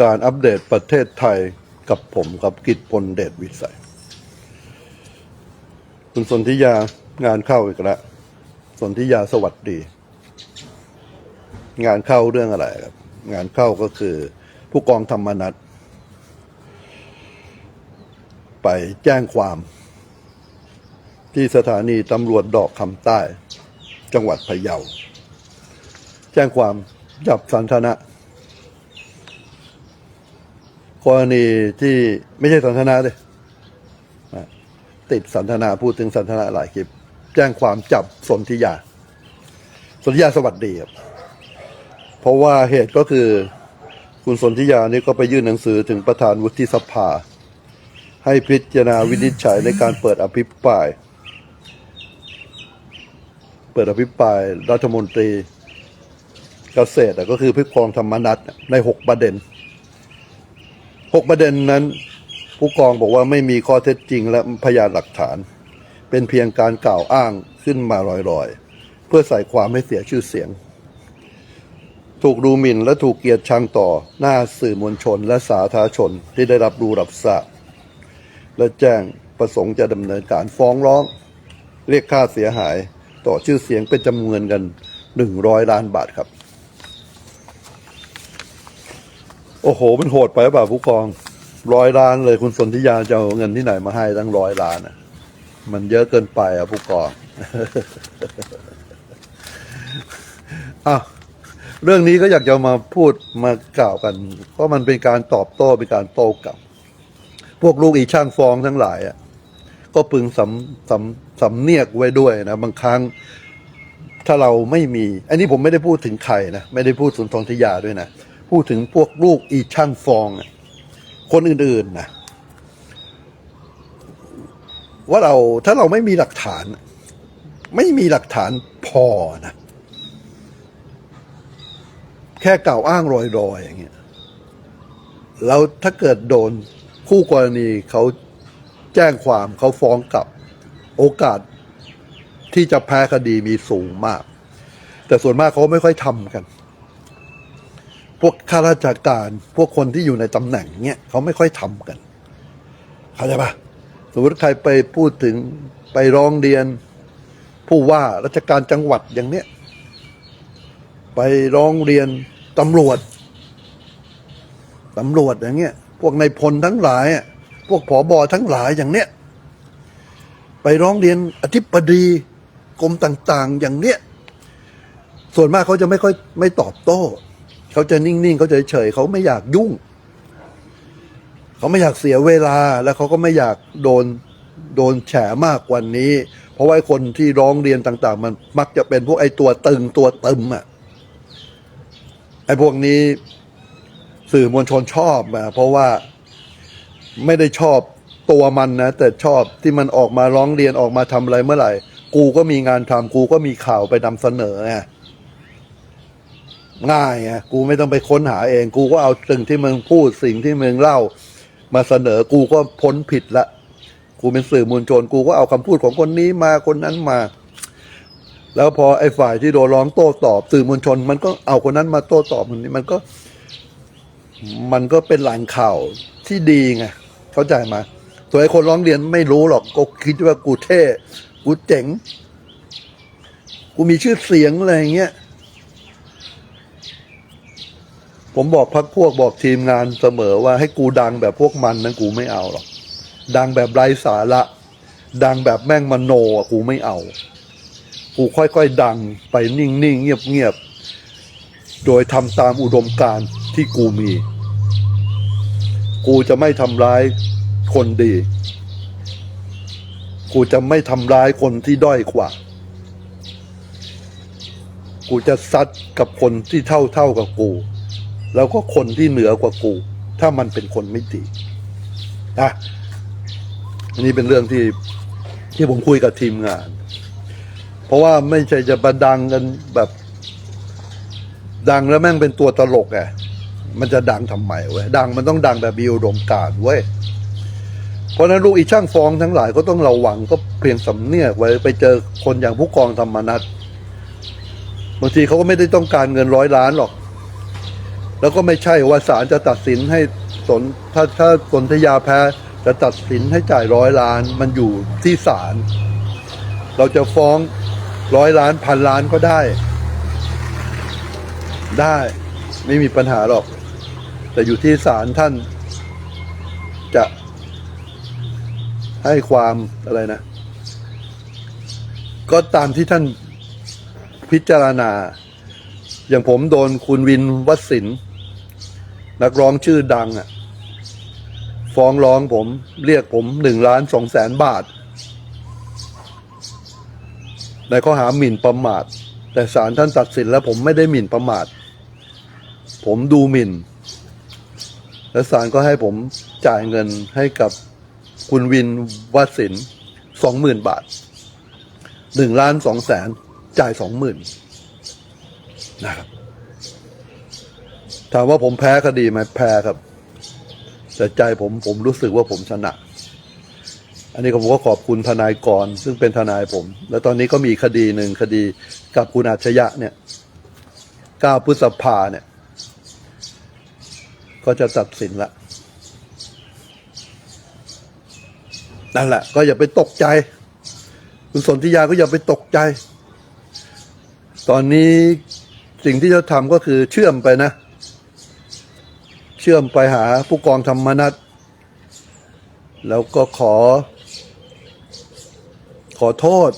การอัปเดตประเทศไทยกับผมกับกิจพลเดชวิสัย คุณสนธิยางานเข้าอีกแล้วสนธิยาสวัสดี งานเข้าเรื่องอะไรครับ งานเข้าก็คือ ผู้กองธรรมนัฐไปแจ้งความ ที่สถานีตำรวจดอกคำใต้ จังหวัดพะเยา แจ้งความจับสันทนะ กรณีที่ไม่ใช่สันทนาเลยติดสันทนาพูดถึงสันทนาหลายคลิป แจ้งความจับสนธิยา สนธิยาสวัสดีครับเพราะว่าเหตุก็คือคุณสนธิยานี่ก็ไปยื่นหนังสือถึงประธานวุฒิสภา ให้พิจารณาวินิจฉัยในการเปิดอภิปราย เปิดอภิปรายรัฐมนตรีเกษตรก็คือพิพองธรรมนัฐในหกประเด็น หกประเด็นนั้น ผู้กองบอกว่าไม่มีข้อเท็จจริงและพยานหลักฐาน เป็นเพียงการกล่าวอ้างขึ้นมาลอยๆ เพื่อใส่ความให้เสียชื่อเสียง ถูกดูหมิ่นและถูกเกลียดชังต่อหน้าสื่อมวลชนและสาธารณชนที่ได้รับรู้รับทราบและแจ้งประสงค์จะดำเนินการฟ้องร้อง เรียกค่าเสียหายต่อชื่อเสียงเป็นจำนวนเงินหนึ่งร้อยล้านบาทครับ โอ้โห มันโหดไปหรือเปล่าผู้กอง ร้อยล้านเลยคุณสนธิยาจะเอาเงินที่ไหนมาให้ตั้งร้อยล้านอะ มันเยอะเกินไปอะผู้กองอะเรื่องนี้ก็อยากจะมาพูดมากล่าวกัน เพราะมันเป็นการตอบโต้เป็นการโต้กลับ พวกลูกอีช่างฟองทั้งหลายอะก็พึงสำสำสำเนียกไว้ด้วยนะ บางครั้งถ้าเราไม่มี อันนี้ผมไม่ได้พูดถึงใครนะ ไม่ได้พูดสุนทรธิยาด้วยนะ พูดถึงพวกลูกอีช่างฟอง คนอื่นๆนะว่าเราถ้าเราไม่มีหลักฐาน ไม่มีหลักฐานพอนะแค่กล่าวอ้างลอยๆอย่างเงี้ยแล้วถ้าเกิดโดนคู่กรณีเขาแจ้งความเขาฟ้องกลับ โอกาสที่จะแพ้คดีมีสูงมาก แต่ส่วนมากเขาไม่ค่อยทำกัน พวกข้าราชการ พวกคนที่อยู่ในตำแหน่งเนี้ยเขาไม่ค่อยทำกัน เข้าใจปะสมมติใครไปพูดถึงไปร้องเรียน ผู้ว่าราชการจังหวัดอย่างเนี้ยไปร้องเรียนตำรวจตำรวจอย่างเงี้ย พวกนายพลทั้งหลาย พวกผอบอทั้งหลายอย่างเนี้ย ไปร้องเรียนอธิบดีกรมต่าง ๆ อย่างเนี้ย ส่วนมากเขาจะไม่ค่อยไม่ตอบโต้ เขาจะนิ่งๆเขาจะเฉยๆเขาไม่อยากยุ่ง เขาไม่อยากเสียเวลาแล้วเขาก็ไม่อยากโดนโดนแฉมากกว่านี้ เพราะว่าคนที่ร้องเรียนต่าง ๆ มันมักจะเป็นพวกไอ้ตัวตึงตัวตึมอะไอ้พวกนี้สื่อมวลชนชอบอะเพราะว่าไม่ได้ชอบตัวมันนะ แต่ชอบที่มันออกมาร้องเรียนออกมาทำอะไรเมื่อไหร่ กูก็มีงานทำกูก็มีข่าวไปนำเสนอไง ง่ายไงกูไม่ต้องไปค้นหาเอง กูก็เอาสิ่งที่มึงพูดสิ่งที่มึงเล่า มาเสนอกูก็พ้นผิดละ กูเป็นสื่อมวลชน กูก็เอาคำพูดของคนนี้มาคนนั้นมา แล้วพอไอ้ฝ่ายที่โดนร้องโต้ตอบ สื่อมวลชน มันก็เอาคนนั้นมาโต้ตอบมันนี้มันก็ มันก็เป็นแหล่งข่าวที่ดีไงเข้าใจไหมาส่วนไอ้คนร้องเรียนไม่รู้หรอกก็คิดว่ากูเท่กูเจ๋ง กูมีชื่อเสียงอะไรอย่างเงี้ย ผมบอกพักพวกบอกทีมงานเสมอว่าให้กูดังแบบพวกมันนั้นกูไม่เอาหรอก ดังแบบไร้สาระ ดังแบบแม่งมโนอะกูไม่เอา กูค่อยๆดังไปนิ่งๆ เงียบๆ โดยทำตามอุดมการณ์ที่กูมี กูจะไม่ทำร้ายคนดี กูจะไม่ทำร้ายคนที่ด้อยกว่า กูจะซัดกับคนที่เท่าเท่าๆกับกู แล้วก็คนที่เหนือกว่ากู ถ้ามันเป็นคนไม่ดีนะอันนี้เป็นเรื่องที่ที่ผมคุยกับทีมงาน เพราะว่าไม่ใช่จะประดังกันแบบ ดังแล้วแม่งเป็นตัวตลกไงมันจะดังทำไมเว้ยดังมันต้องดังแบบมีอุดมการเว้ยเพราะนั้นลูกอีช่างฟองทั้งหลายก็ต้องระวังก็เพียงสำเนียกไว้ไปเจอคนอย่างผู้กองธรรมนัฐบางทีเขาก็ไม่ได้ต้องการเงินร้อยล้านหรอก แล้วก็ไม่ใช่ว่าศาลจะตัดสินให้สนถ้าถ้าสนธยาแพ้จะตัดสินให้จ่ายร้อยล้าน มันอยู่ที่ศาลเราจะฟ้องร้อยล้านพันล้านก็ได้ ได้ไม่มีปัญหาหรอก แต่อยู่ที่ศาลท่านจะให้ความอะไรนะ ก็ตามที่ท่านพิจารณา อย่างผมโดนคุณวินวัดศิลป์ นักร้องชื่อดังอะฟ้องร้องผม เรียกผมหนึ่งล้านสองแสนบาท ในข้อหาหมิ่นประมาท แต่ศาลท่านตัดสินแล้วผมไม่ได้หมิ่นประมาท ผมดูหมิ่น และศาลก็ให้ผมจ่ายเงินให้กับคุณวินวัดศิลสองหมื่นบาทหนึ่งล้านสองแสนจ่ายสองหมื่นนะครับ ถามว่าผมแพ้คดีไหมแพ้ครับ แต่ใจผมผมรู้สึกว่าผมชนะ อันนี้ผมก็ขอบคุณทนายกรซึ่งเป็นทนายผม แล้วตอนนี้ก็มีคดีหนึ่งคดีกับคุณอาชยะเนี่ย9พฤษภาเนี่ย ก็จะตัดสินละนั่นแหละ ก็อย่าไปตกใจ คุณสนธิยาก็อย่าไปตกใจ ตอนนี้สิ่งที่จะทำก็คือเชื่อมไปนะ เชื่อมไปหาผู้กองธรรมนัฐแล้วก็ขอ ขอโทษ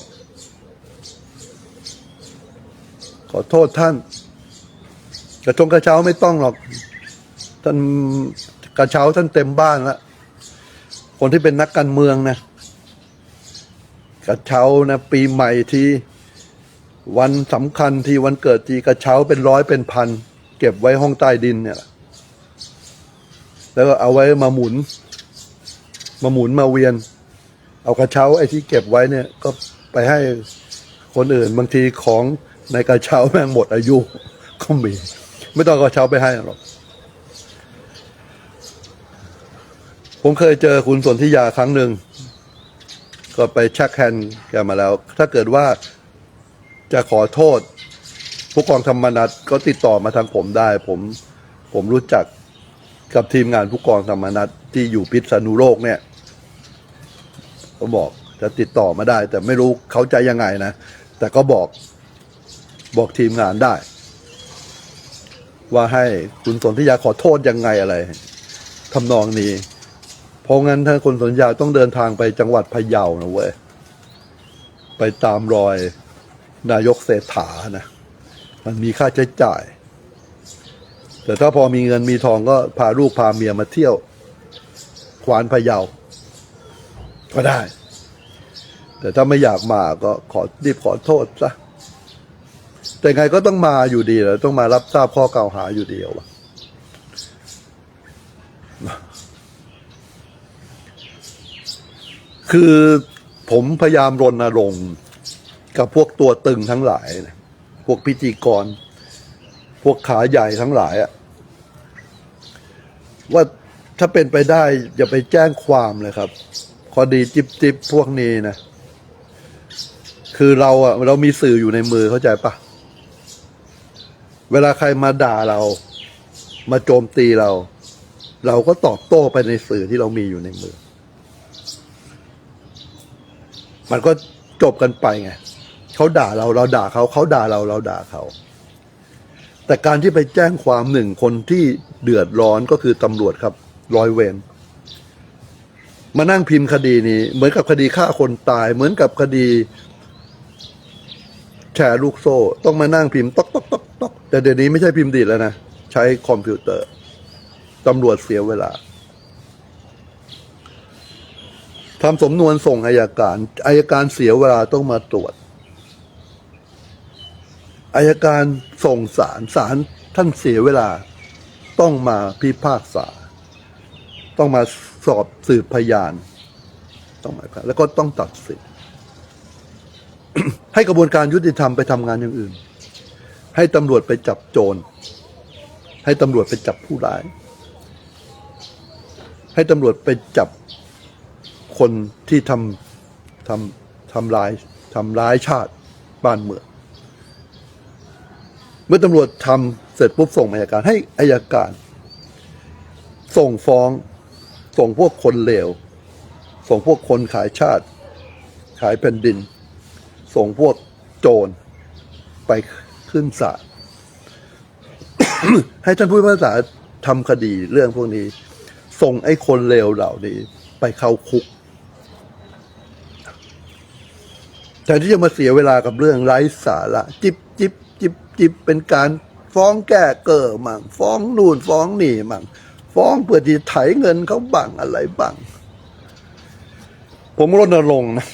ขอโทษท่าน กระชงกระเช้าไม่ต้องหรอก ท่านกระเช้าท่านเต็มบ้านล้วคนที่เป็นนักการเมืองนะกระเช้านะปีใหม่ที่วันสำคัญที่วันเกิดทีกระเช้าเป็นร้อยเป็นพัน เก็บไว้ห้องใต้ดินเนี่ย แล้วก็เอาไว้มาหมุน มาหมุนมาเวียน เอากระเช้าไอ้ที่เก็บไว้เนี่ย ก็ไปให้คนอื่นบางทีของในกระเช้าแม่งหมดอายุก็มีไม่ต้องกระเช้าไปให้หรอกผมเคยเจอคุณสนธิยาครั้งหนึ่ง ก็ไปชักแฮนแกมาแล้ว ถ้าเกิดว่าจะขอโทษ ผู้กองธรรมนัฐก็ติดต่อมาทางผมได้ ผมผมรู้จัก กับทีมงานผู้กองธรรมนัฐที่อยู่พิษณุโลกเนี่ยก็บอกจะติดต่อมาได้ แต่ไม่รู้เขาใจยังไงนะ แต่ก็บอกบอกทีมงานได้ ว่าให้คุณสนธิยาขอโทษยังไงอะไรทำนองนี้ เพราะงั้นถ้าคนสนยาต้องเดินทางไปจังหวัดพะเยานะเว้ยไปตามรอยนายกเศรษฐานะ มันมีค่าใช้จ่าย แต่ถ้าพอมีเงินมีทองก็พาลูกพาเมียมาเที่ยวควานพะเยา ก็ได้ แต่ถ้าไม่อยากมาก็ขอรีบขอโทษซะแต่ไงก็ต้องมาอยู่ดีแหละต้องมารับทราบข้อกล่าวหาอยู่ดีเอาวะคือผมพยายามรณรงค์กับพวกตัวตึงทั้งหลาย พวกพิธีกร พวกขาใหญ่ทั้งหลายอะว่าถ้าเป็นไปได้ อย่าไปแจ้งความเลยครับคดีจิบจิบพวกนี้นะ คือเราอะเรามีสื่ออยู่ในมือเข้าใจปะเวลาใครมาด่าเรา มาโจมตีเรา เราก็ตอบโต้ไปในสื่อที่เรามีอยู่ในมือ มันก็จบกันไปไงเขาด่าเราเราด่าเขาเขาด่าเราเราด่าเขา แต่การที่ไปแจ้งความหนึ่งคนที่เดือดร้อนก็คือตำรวจครับร้อยเวรมานั่งพิมพ์คดีนี้ เหมือนกับคดีฆ่าคนตาย เหมือนกับคดีแชร์ลูกโซ่ ต้องมานั่งพิมพ์ต๊อกต๊อกต๊อกต๊อกแต่เดี๋ยวนี้ไม่ใช่พิมพ์ดีดแล้วนะ ใช้คอมพิวเตอร์ตำรวจเสียเวลาทำสมนวนส่งอายการอายการเสียเวลาต้องมาตรวจ อายการส่งสารสารท่านเสียเวลา ต้องมาพิพากษา ต้องมาสอบสืบพยาน ต้องมาแล้วก็ต้องตัดสินให้กระบวนการยุติธรรมไปทำงานอย่างอื่น ให้ตำรวจไปจับโจร ให้ตำรวจไปจับผู้ร้าย ให้ตำรวจไปจับคนที่ทำทำทำร้ายทำร้ายชาติบ้านเมือง มื่อตำรวจทำเสร็จปุ๊บส่งอายการให้อายการ ส่งฟ้อง ส่งพวกคนเลวส่งพวกคนขายชาติ ขายแผ่นดิน ส่งพวกโจรไปขึ้นศาลให้ท่านผู้พิพากษาทำคดีเรื่องพวกนี้ ส่งไอ้คนเลวเหล่านี้ ไปเข้าคุกแต่ที่จะมาเสียเวลากับเรื่องไร้สาระ จิบ จิบจิบเป็นการฟ้องแก้เกิดมั่งฟ้องนู่นฟ้องนี่มั่งฟ้องเพื่อที่ไถเงินเขาบังอะไรบังผมรณรงค์นะ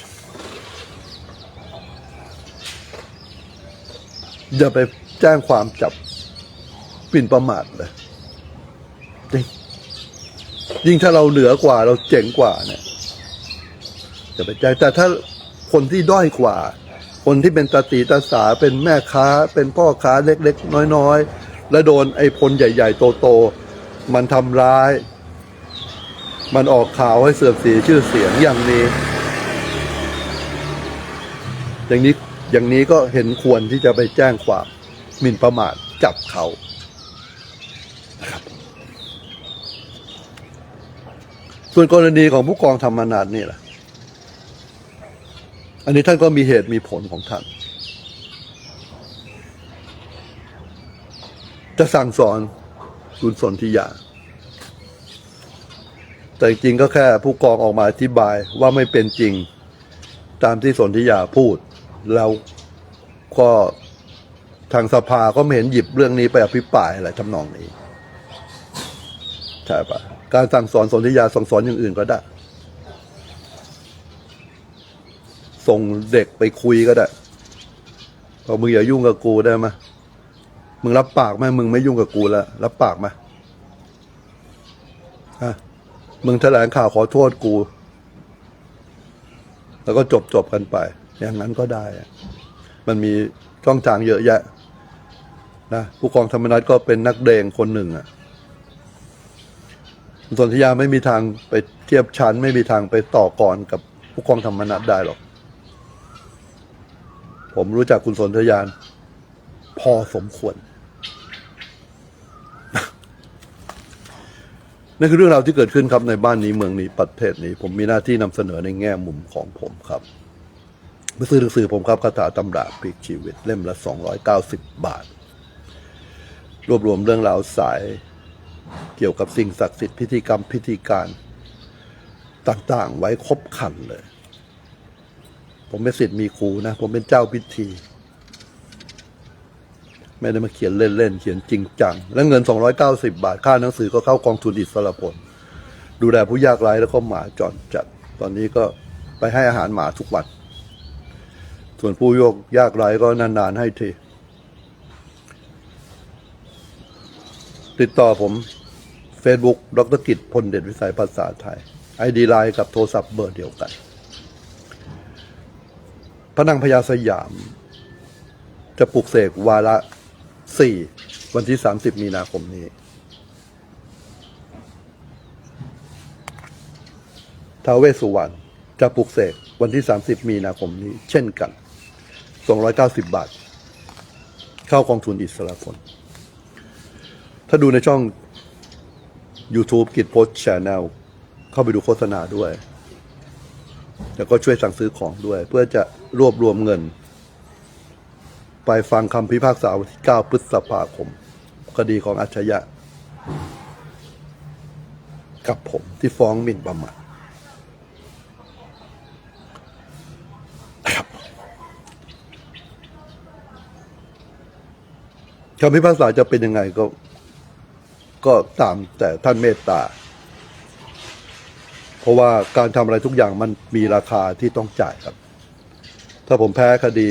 อย่าไปแจ้งความจับหมิ่นประมาทเลยจริงยิ่งถ้าเราเหนือกว่าเราเจ๋งกว่าเนี่ยจะไปแจ้งแต่ถ้าคนที่ด้อยกว่า คนที่เป็นตาตีตาสาเป็นแม่ค้า เป็นพ่อค้าเล็กๆ น้อยๆ แล้วโดนไอ้พลใหญ่ ๆ โตๆ มันทำร้าย มันออกข่าวให้เสื่อมเสียชื่อเสียงอย่างนี้ อย่างนี้อย่างนี้ก็เห็นควรที่จะไปแจ้งความหมิ่นประมาทจับเขาส่วนกรณีของผู้กองธรรมนัฐนี่แหละ อันนี้ท่านก็มีเหตุมีผลของท่าน จะสั่งสอนคุณสนธิยา แต่จริงก็แค่ผู้กองออกมาอธิบายว่าไม่เป็นจริง ตามที่สนธิยาพูด แล้วก็ทางสภาก็ไม่เห็นหยิบเรื่องนี้ไปอภิปรายอะไรทำนองนี้ ใช่ปะการสั่งสอนสนธิยาสั่งสอนอย่างอื่นก็ได้ ส่งเด็กไปคุยก็ได้บอกมึงอย่ายุ่งกับกูได้ไหมมึงรับปากไหมมึงไม่ยุ่งกับกูแล้วรับปากไหมฮะมึงแถลงข่าวขอโทษกู แล้วก็จบจบกันไป อย่างนั้นก็ได้ มันมีช่องทางเยอะแยะนะผู้กองธรรมนัฐก็เป็นนักเดงคนหนึ่งอะคุณสนธยาไม่มีทางไปเทียบชั้น ไม่มีทางไปต่อกรกับผู้กองธรรมนัฐได้หรอก ผมรู้จักคุณสนธยาน พอสมควร นั่นคือเรื่องราวที่เกิดขึ้นครับในบ้านนี้เมืองนี้ประเทศนี้ ผมมีหน้าที่นำเสนอในแง่มุมของผมครับไปซื้อหนังสือผมครับคาถาตำราพลิกชีวิต เล่มละ 290 บาท รวบรวมเรื่องราวสายเกี่ยวกับสิ่งศักดิ์สิทธิ์พิธีกรรมพิธีการต่างๆ ไว้ครบครันเลย ผมเป็นสิทธิ์มีครูนะ ผมเป็นเจ้าพิธี ไม่ได้มาเขียนเล่นๆ เขียนจริงจัง แล้วเงิน 290 บาท ค่าหนังสือก็เข้ากองทุนอิสระผลดูแลผู้ยากไร้แล้วก็หมาจรจัด ตอนนี้ก็ไปให้อาหารหมาทุกวัน ส่วนผู้โยกยากไร้ก็นานๆให้ทีติดต่อผม Facebook ดรกิจพลเด่นวิสัยภาษาไทย ไอดีไลน์กับโทรศัพท์เบอร์เดียวกัน ระนางพญาสยาม จะปลุกเสกวาระสี่วันที่สามสิบมีนาคมนี้ ท้าวเวสสุวรรณจะปลุกเสกวันที่สามสิบมีนาคมนี้ เช่นกันสองร้อยเก้าสิบบาท เข้ากองทุนอิสระผลถ้าดูในช่อง YouTube กิจโพสชแนลเข้าไปดูโฆษณาด้วย แล้วก็ช่วยสั่งซื้อของด้วย เพื่อจะรวบรวมเงิน ไปฟังคำพิพากษาวันที่ 9 พฤษภาคม คดีของอัจฉริยะ กับผมที่ฟ้องหมิ่นประมาทนะครับคำพิพากษาจะเป็นยังไงก็ ก็ตามแต่ท่านเมตตา ราะว่าการทำอะไรทุกอย่างมันมีราคาที่ต้องจ่ายครับ ถ้าผมแพ้คดี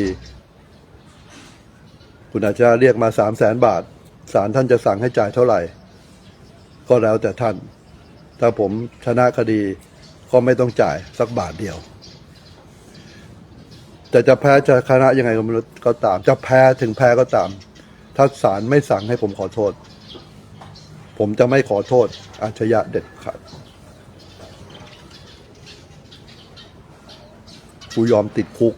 คุณอาจจะเรียกมาสามแสนบาทศาลท่านจะสั่งให้จ่ายเท่าไหร่ ก็แล้วแต่ท่าน ถ้าผมชนะคดีก็ไม่ต้องจ่ายสักบาทเดียว แต่จะแพ้จะชนะยังไงก็ไม่รู้ก็ตาม จะแพ้ถึงแพ้ก็ตาม ถ้าศาลไม่สั่งให้ผมขอโทษ ผมจะไม่ขอโทษอาชญะเด็ดขาด กูยอมติดคุก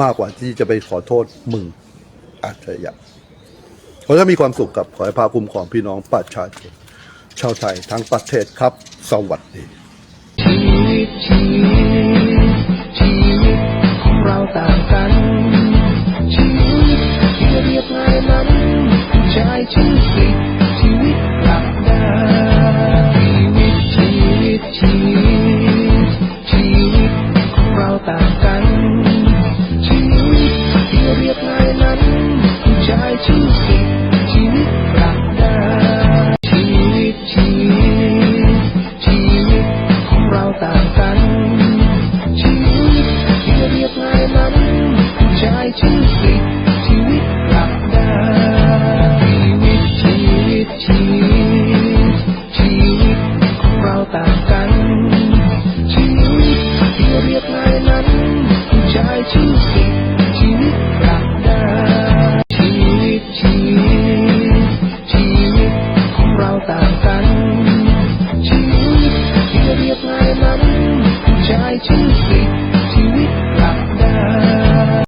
มากกว่าที่จะไปขอโทษมึงอาชญะอให้มีความสุขกับขอให้พาคุมของพี่น้องประชาชนชาวไทยทั้งประเทศครับ สวัสดีชีวิตชีวิตชีวิตของเราต่างกัน